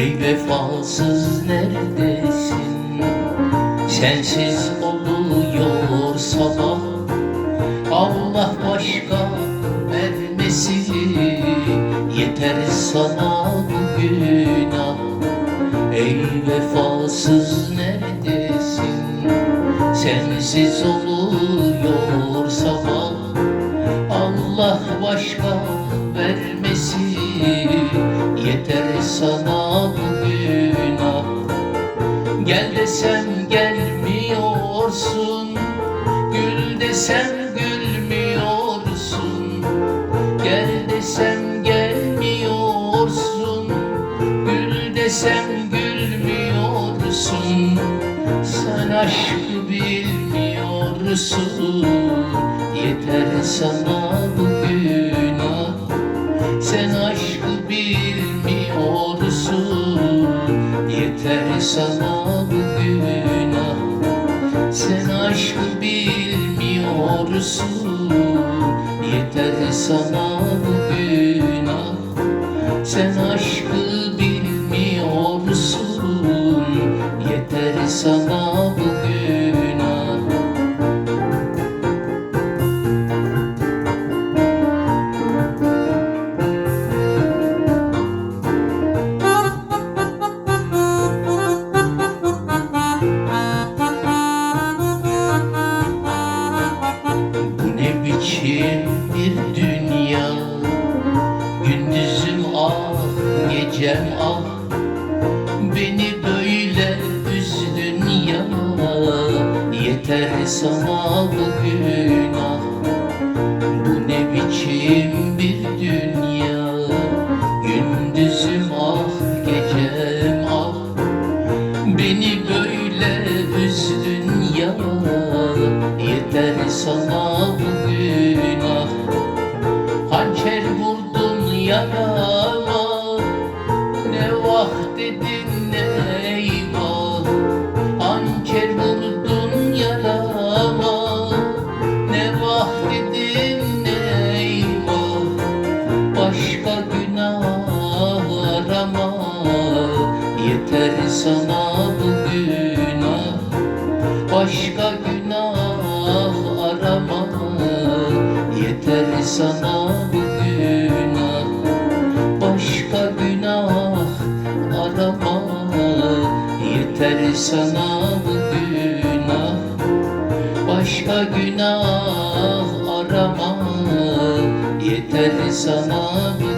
Ey vefasız neredesin? Sensiz oluyor sabah Allah başka vermesin Yeter sana bu günah Ey vefasız neredesin? Sensiz oluyor sabah Allah başka gelmiyorsun. Gül desem gülmüyorsun. Gel desem gelmiyorsun. Gül desem gülmüyorsun. Sen aşkı bilmiyorsun. Yeter sana bu günah. Sen aşkı bilmiyorsun. Yeter sana bilmiyorsun Yeter sana bu günah. Sen aşkı gecem ah Beni böyle üzdün ya Yeter sana bu günah. Bu ne biçim bir dünya? Gündüzüm ah, gecem ah. Beni böyle üzdün ya Yeter sana bu günah dedin eyvah Hançer vurdun yarama. Ne vah dedin Başka günah arama Yeter sana bu günah. Başka günah arama Yeter sana bu sana bu günah. Başka günah arama. Yeter sana bu